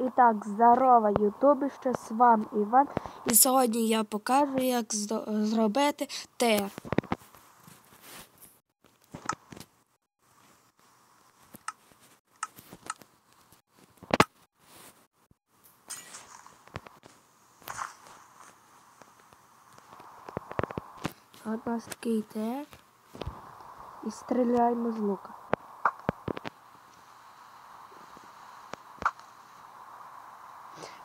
І так, здорово, ютубище, з вами Іван. І сьогодні я покажу, як зробити тер. От нас такий тер. І стріляємо з лука.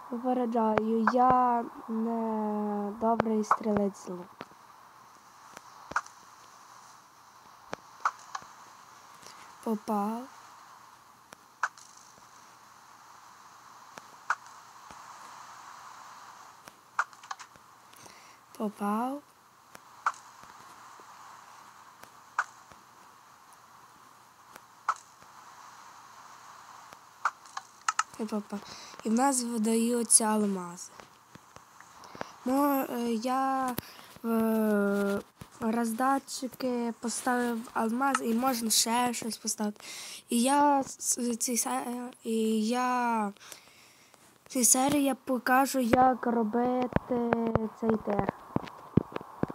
Попереджаю, я не добрий стрілець з лука. Попав. Попав. Попав. І в нас видаються алмази. Е, я в роздатчики поставив алмаз і можна ще щось поставити. І я цій се- і я цій серії я покажу, як робити цей тер.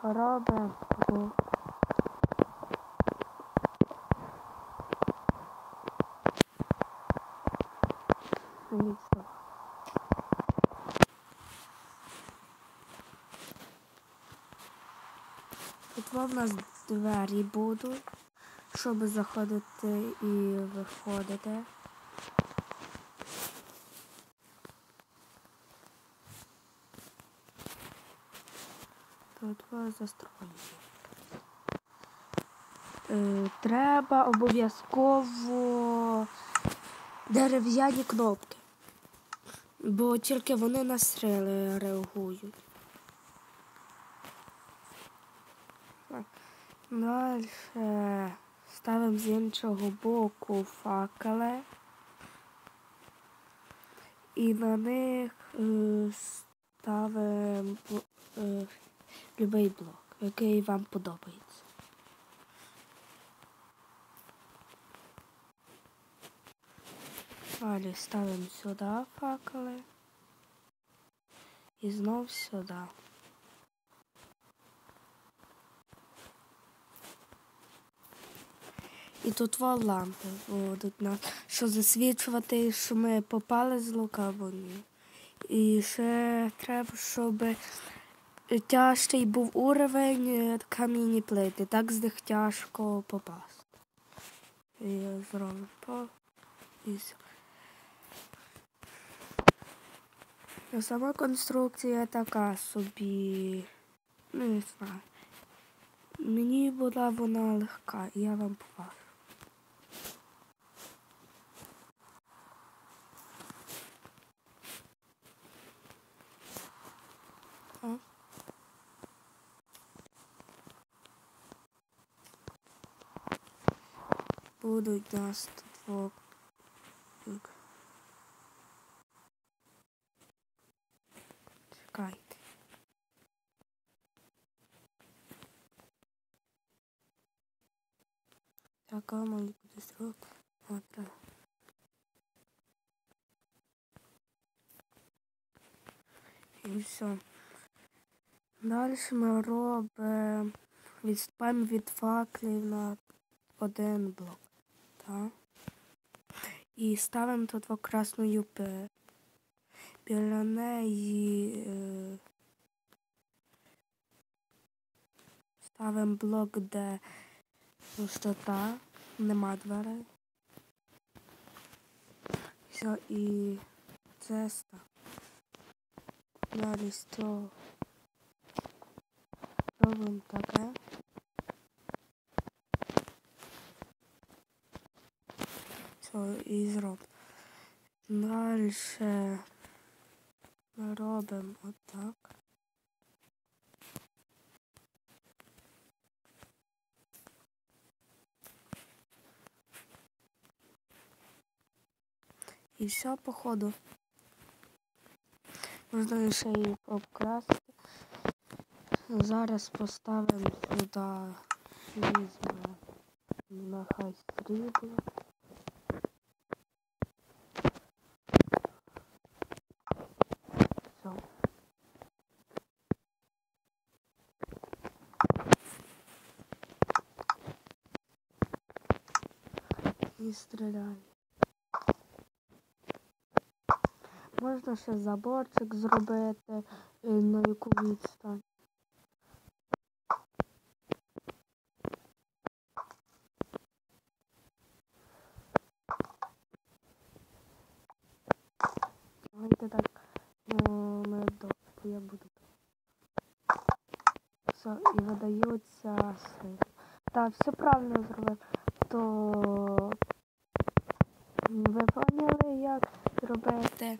Робимо. Нічого. Тут в нас двері будуть, щоб заходити і виходити. Тут застроєння. Е, треба обов'язково дерев'яні кнопки. Бо тільки вони на стріли реагують. Далі ставимо з іншого боку факели. І на них е, ставимо е, будь-який блок, який вам подобається. Далі ставимо сюди факели. І знов сюди. І тут два лампи будуть на що засвічувати, що ми попали з лука або ні. І ще треба, щоб тяжкий був уровень е, камінні плити. Так з них тяжко попасти. І зроблю по і все. Сама конструкція така собі. Ну, не знаю. Мені була вона легка, і я вам покажу. А? Будуть нас тут Мені буде срок. От. І все. Далі ми робимо відступаємо від факлів на один блок. Так. І ставимо тут красну юпи. Біля неї е, ставимо блок, де пустота, нема дверей. Все, і це став. Далі з робимо таке. Все, і зробимо. Далі робимо отак. і все, походу. Можливо ще її обкрасти. Зараз поставимо сюди візьмемо нехай стрібло. І стреляй. Можна ще заборчик зробити е, на яку відстань. Давайте так ну, ми до я буду. Все, і видаються сили. Так, все правильно зробив. То ви поняли, як робити?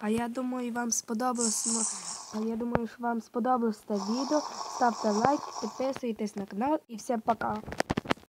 А я думаю, вам сподобалось. мо- А я думаю, що вам сподобалось це відео. Ставте лайк, підписуйтесь на канал і всім пока.